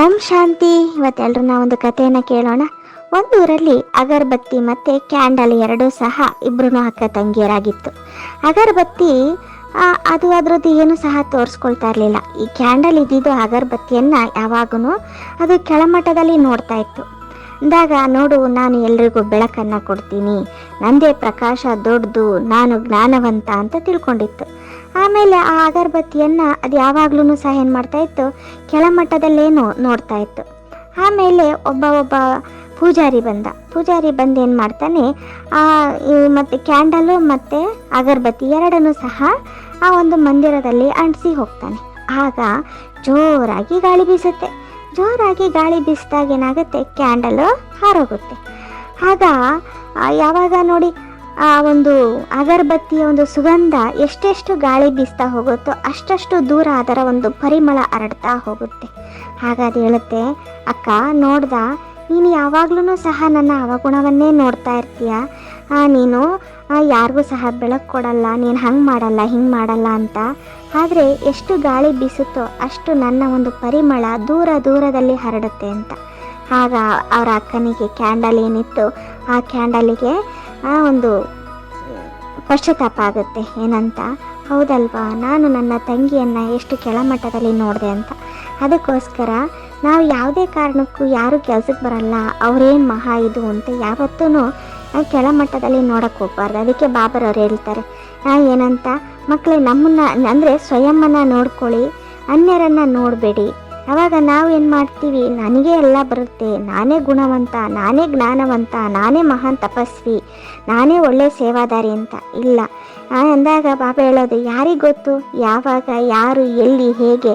ಓಂ ಶಾಂತಿ. ಇವತ್ತೆಲ್ಲರೂ ಒಂದು ಕಥೆಯನ್ನು ಕೇಳೋಣ. ಒಂದು ಊರಲ್ಲಿ ಅಗರಬತ್ತಿ ಮತ್ತು ಕ್ಯಾಂಡಲ್ ಎರಡೂ ಸಹ ಇಬ್ಬರೂ ಅಕ್ಕ ತಂಗಿಯರಾಗಿತ್ತು. ಅಗರಬತ್ತಿ ಅದು ಅದರದ್ದು ಏನು ಸಹ ತೋರಿಸ್ಕೊಳ್ತಾ ಇರಲಿಲ್ಲ. ಈ ಕ್ಯಾಂಡಲ್ ಇದ್ದಿದ್ದು ಅಗರಬತ್ತಿಯನ್ನು ಯಾವಾಗೂ ಅದು ಕೆಳಮಟ್ಟದಲ್ಲಿ ನೋಡ್ತಾ ಇತ್ತು. ಅಂದಾಗ, ನೋಡು, ನಾನು ಎಲ್ರಿಗೂ ಬೆಳಕನ್ನು ಕೊಡ್ತೀನಿ. ನಂದೇ ಪ್ರಕಾಶ ದೊಡ್ಡದು, ನಾನು ಜ್ಞಾನವಂತ ಅಂತ ತಿಳ್ಕೊಂಡಿತ್ತು. ಆಮೇಲೆ ಆ ಅಗರಬತ್ತಿಯನ್ನು ಅದು ಯಾವಾಗ್ಲೂ ಸಹ ಏನು ಮಾಡ್ತಾ ಇತ್ತು? ಕೆಳಮಟ್ಟದಲ್ಲೇನೋ ನೋಡ್ತಾ ಇತ್ತು. ಆಮೇಲೆ ಒಬ್ಬ ಒಬ್ಬ ಪೂಜಾರಿ ಬಂದ. ಪೂಜಾರಿ ಬಂದು ಏನು ಮಾಡ್ತಾನೆ, ಆ ಮತ್ತೆ ಕ್ಯಾಂಡಲು ಮತ್ತು ಅಗರಬತ್ತಿ ಎರಡನ್ನೂ ಸಹ ಆ ಒಂದು ಮಂದಿರದಲ್ಲಿ ಅಂಟಿಸಿ ಹೋಗ್ತಾನೆ. ಆಗ ಜೋರಾಗಿ ಗಾಳಿ ಬೀಸುತ್ತೆ. ಜೋರಾಗಿ ಗಾಳಿ ಬೀಸಿದಾಗ ಏನಾಗುತ್ತೆ? ಕ್ಯಾಂಡಲು ಹಾರೋಗುತ್ತೆ. ಆಗ ಯಾವಾಗ ನೋಡಿ ಆ ಒಂದು ಅಗರಬತ್ತಿಯ ಒಂದು ಸುಗಂಧ ಎಷ್ಟೆಷ್ಟು ಗಾಳಿ ಬೀಸ್ತಾ ಹೋಗುತ್ತೋ ಅಷ್ಟಷ್ಟು ದೂರ ಅದರ ಒಂದು ಪರಿಮಳ ಹರಡ್ತಾ ಹೋಗುತ್ತೆ. ಹಾಗಾದ್ರೆ ಹೇಳುತ್ತೆ, ಅಕ್ಕ, ನೋಡ್ದ, ನೀನು ಯಾವಾಗ್ಲೂ ಸಹ ನನ್ನ ಅವಗುಣವನ್ನೇ ನೋಡ್ತಾ ಇರ್ತೀಯ? ನೀನು ಯಾರಿಗೂ ಸಹ ಬೆಳಕು ಕೊಡಲ್ಲ, ನೀನು ಹಂಗೆ ಮಾಡಲ್ಲ, ಹಿಂಗೆ ಮಾಡಲ್ಲ ಅಂತ. ಆದರೆ ಎಷ್ಟು ಗಾಳಿ ಬೀಸುತ್ತೋ ಅಷ್ಟು ನನ್ನ ಒಂದು ಪರಿಮಳ ದೂರ ದೂರದಲ್ಲಿ ಹರಡುತ್ತೆ ಅಂತ. ಆಗ ಅವರ ಅಕ್ಕನಿಗೆ ಕ್ಯಾಂಡಲ್ ಏನಿತ್ತು ಆ ಕ್ಯಾಂಡಲಿಗೆ ಒಂದು ಪಶ್ಚಾತ್ತಾಪ ಆಗುತ್ತೆ. ಏನಂತ? ಹೌದಲ್ವಾ? ನಾನು ನನ್ನ ತಂಗಿಯನ್ನು ಎಷ್ಟು ಕೆಳಮಟ್ಟದಲ್ಲಿ ನೋಡಿದೆ ಅಂತ. ಅದಕ್ಕೋಸ್ಕರ ನಾವು ಯಾವುದೇ ಕಾರಣಕ್ಕೂ ಯಾರು ಕೆಲಸಕ್ಕೆ ಬರಲ್ಲ. ಅವರೇನು ಮಹಾ ಇದು ಅಂತ ಯಾವತ್ತೂ ಕೆಳಮಟ್ಟದಲ್ಲಿ ನೋಡಕ್ಕೆ ಹೋಗ್ಬಾರ್ದು. ಅದಕ್ಕೆ ಬಾಬರವ್ರು ಹೇಳ್ತಾರೆ. ಆ, ಏನಂತ? ಮಕ್ಕಳೇ ನಮ್ಮನ್ನ ಅಂದರೆ ಸ್ವಯಂನ ನೋಡ್ಕೊಳ್ಳಿ. ಅನ್ಯರನ್ನು ನೋಡಬೇಡಿ. ಅವಾಗ ನಾವು ಏನು ಮಾಡ್ತೀವಿ? ನನಗೆ ಎಲ್ಲ ಬರುತ್ತೆ. ನಾನೇ ಗುಣವಂತ, ನಾನೇ ಜ್ಞಾನವಂತ, ನಾನೇ ಮಹಾನ್ ತಪಸ್ವಿ, ನಾನೇ ಒಳ್ಳೆ ಸೇವಾದಾರಿ ಅಂತ. ಇಲ್ಲ. ಅಂದಾಗ ಬಾಬಾ ಹೇಳೋದು, ಯಾರಿಗೆ ಗೊತ್ತು? ಯಾವಾಗ, ಯಾರು, ಎಲ್ಲಿ, ಹೇಗೆ?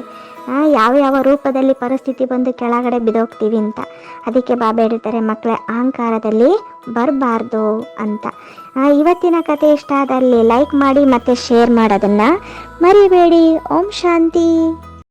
ಯಾವ ಯಾವ ರೂಪದಲ್ಲಿ ಪರಿಸ್ಥಿತಿ ಬಂದು ಕೆಳಗಡೆ ಬಿದೋಗ್ತೀವಿ ಅಂತ. ಅದಕ್ಕೆ ಬಾಬಾ ಹೇಳ್ತಾರೆ ಮಕ್ಕಳೇ ಅಹಂಕಾರದಲ್ಲಿ ಬರಬಾರ್ದು ಅಂತ. ಇವತ್ತಿನ ಕತೆ ಇಷ್ಟ ಆದಲ್ಲಿ ಲೈಕ್ ಮಾಡಿ ಮತ್ತು ಶೇರ್ ಮಾಡೋದನ್ನು ಮರಿಬೇಡಿ. ಓಂ ಶಾಂತಿ.